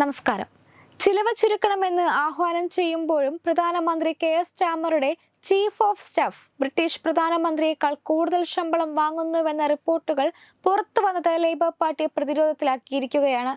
നമസ്കാരം. ചിലവ് ചുരുക്കണമെന്ന് ആഹ്വാനം ചെയ്യുമ്പോഴും പ്രധാനമന്ത്രി കെ എസ് ചാമറുടെ ചീഫ് ഓഫ് സ്റ്റാഫ് ബ്രിട്ടീഷ് പ്രധാനമന്ത്രിയേക്കാൾ കൂടുതൽ ശമ്പളം വാങ്ങുന്നുവെന്ന റിപ്പോർട്ടുകൾ പുറത്തു വന്നത് ലേബർ പാർട്ടിയെ പ്രതിരോധത്തിലാക്കിയിരിക്കുകയാണ്.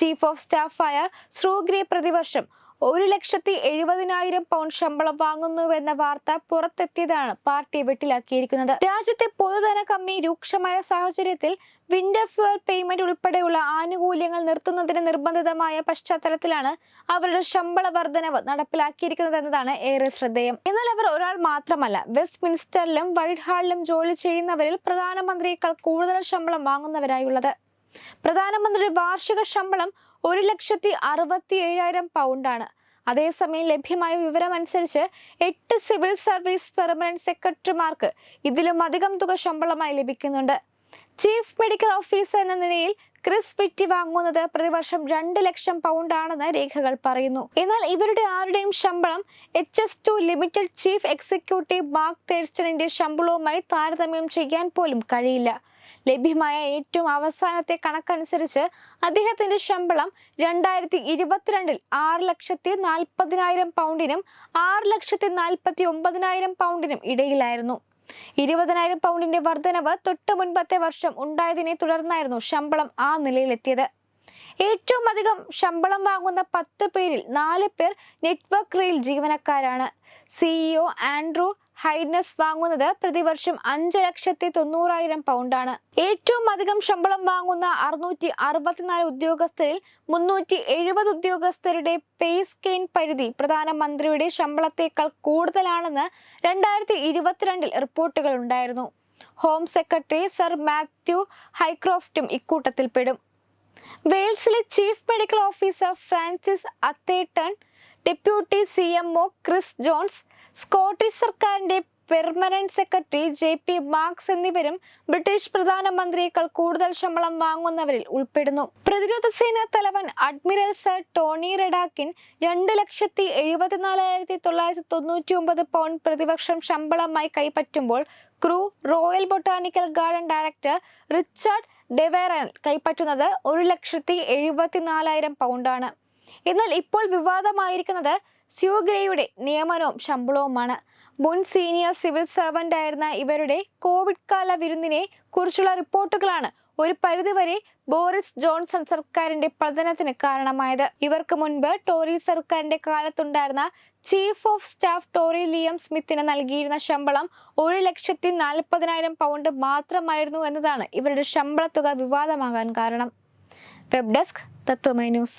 ചീഫ് ഓഫ് സ്റ്റാഫായ ശ്രൂഗ്രി പ്രതിവർഷം ഒരു ലക്ഷത്തി എഴുപതിനായിരം പൗണ്ട് ശമ്പളം വാങ്ങുന്നുവെന്ന വാർത്ത പുറത്തെത്തിയതാണ് പാർട്ടി വെട്ടിലാക്കിയിരിക്കുന്നത്. രാജ്യത്തെ പൊതുധന കമ്മി രൂക്ഷമായ സാഹചര്യത്തിൽ വിന്റർ ഫ്യൂൽ പേയ്മെന്റ് ഉൾപ്പെടെയുള്ള ആനുകൂല്യങ്ങൾ നിർത്തുന്നതിന് നിർബന്ധിതമായ പശ്ചാത്തലത്തിലാണ് അവരുടെ ശമ്പള വർധനവ് നടപ്പിലാക്കിയിരിക്കുന്നത് എന്നതാണ് ഏറെ ശ്രദ്ധേയം. എന്നാൽ അവർ ഒരാൾ മാത്രമല്ല വെസ്റ്റ് മിനിസ്റ്ററിലും വൈറ്റ് ഹാളിലും ജോലി ചെയ്യുന്നവരിൽ പ്രധാനമന്ത്രിയേക്കാൾ കൂടുതൽ ശമ്പളം വാങ്ങുന്നവരായുള്ളത്. പ്രധാനമന്ത്രിയുടെ വാർഷിക ശമ്പളം ഒരു ലക്ഷത്തി അറുപത്തി ഏഴായിരം പൗണ്ടാണ്. അതേസമയം ലഭ്യമായ വിവരമനുസരിച്ച് എട്ട് സിവിൽ സർവീസ് പെർമനന്റ് സെക്രട്ടറിമാർക്ക് ഇതിലും അധികം തുക ശമ്പളമായി ലഭിക്കുന്നുണ്ട്. ചീഫ് മെഡിക്കൽ ഓഫീസർ എന്ന നിലയിൽ ക്രിസ് വിറ്റി വാങ്ങുന്നത് പ്രതിവർഷം രണ്ട് ലക്ഷം പൗണ്ടാണെന്ന് രേഖകൾ പറയുന്നു. എന്നാൽ ഇവരുടെ ആരുടെയും ശമ്പളം H S two limited chief executive Mark തേഴ്സ്റ്റണിന്റെ ശമ്പളവുമായി താരതമ്യം ചെയ്യാൻ പോലും കഴിയില്ല. ലഭ്യമായ ഏറ്റവും അവസാനത്തെ കണക്കനുസരിച്ച് അദ്ദേഹത്തിന്റെ ശമ്പളം രണ്ടായിരത്തി ഇരുപത്തിരണ്ടിൽ ആറ് ലക്ഷത്തി നാൽപ്പതിനായിരം പൗണ്ടിനും ആറ് ലക്ഷത്തി നാൽപ്പത്തി ഒമ്പതിനായിരം പൗണ്ടിനും ഇടയിലായിരുന്നു. ഇരുപതിനായിരം പൗണ്ടിന്റെ വർധനവ് തൊട്ട് മുൻപത്തെ വർഷം ഉണ്ടായതിനെ തുടർന്നായിരുന്നു ശമ്പളം ആ നിലയിലെത്തിയത്. ഏറ്റവും അധികം ശമ്പളം വാങ്ങുന്ന പത്ത് പേരിൽ നാല് പേർ നെറ്റ്വർക്ക് റെയിൽ ജീവനക്കാരാണ്. സിഇഒ ആൻഡ്രൂ ഹൈഡ്നസ് വാങ്ങുന്നത് പ്രതിവർഷം അഞ്ച് ലക്ഷത്തി തൊണ്ണൂറായിരം പൗണ്ടാണ് ഏറ്റവും അധികം ശമ്പളം വാങ്ങുന്ന അറുന്നൂറ്റി അറുപത്തിനാല് ഉദ്യോഗസ്ഥരിൽ മുന്നൂറ്റി എഴുപത് ഉദ്യോഗസ്ഥരുടെ പേ സ്കെയിൻ പരിധി പ്രധാനമന്ത്രിയുടെ ശമ്പളത്തേക്കാൾ കൂടുതലാണെന്ന് രണ്ടായിരത്തി ഇരുപത്തിരണ്ടിൽ റിപ്പോർട്ടുകൾ ഉണ്ടായിരുന്നു. ഹോം സെക്രട്ടറി സർ മാത്യു ഹൈക്രോഫ്റ്റും ഇക്കൂട്ടത്തിൽ പെടും വെയിൽസിലെ chief medical officer Francis Atherton deputy C M O Chris Jones Scottish സർക്കാരിന്റെ permanent secretary J P Marks എന്നിവരും ബ്രിട്ടീഷ് പ്രധാനമന്ത്രിയേക്കാൾ കൂടുതൽ ശമ്പളം വാങ്ങുന്നവരിൽ ഉൾപ്പെടുന്നു. പ്രതിരോധ സേനാ തലവൻ അഡ്മിറൽ സർ ടോണി റെഡാക്കിൻ രണ്ട് ലക്ഷത്തി എഴുപത്തിനാലായിരത്തി തൊള്ളായിരത്തി തൊണ്ണൂറ്റി ഒമ്പത് പൗണ്ട് പ്രതിവർഷം ശമ്പളമായി കൈപ്പറ്റുമ്പോൾ Kew royal botanical garden director Richard Deverell കൈപ്പറ്റുന്നത് ഒരു ലക്ഷത്തി എഴുപത്തിനാലായിരം പൗണ്ടാണ്. എന്നാൽ ഇപ്പോൾ വിവാദമായിരിക്കുന്നത് സ്യൂഗ്രയുടെ നിയമനവും ശമ്പളവുമാണ്. മുൻ സീനിയർ സിവിൽ സർവന്റ് ആയിരുന്ന ഇവരുടെ കോവിഡ് കാല വിരുന്നിനെ കുറിച്ചുള്ള റിപ്പോർട്ടുകളാണ് ഒരു പരിധിവരെ ബോറിസ് ജോൺസൺ സർക്കാരിന്റെ പതനത്തിന് കാരണമായത്. ഇവർക്ക് മുൻപ് ടോറി സർക്കാരിന്റെ കാലത്തുണ്ടായിരുന്ന chief of staff Tory Liam സ്മിത്തിന് നൽകിയിരുന്ന ശമ്പളം ഒരു ലക്ഷത്തി നാൽപ്പതിനായിരം പൗണ്ട് മാത്രമായിരുന്നു എന്നതാണ് ഇവരുടെ ശമ്പള തുക വിവാദമാകാൻ കാരണം. Web desk Tatwamayi news.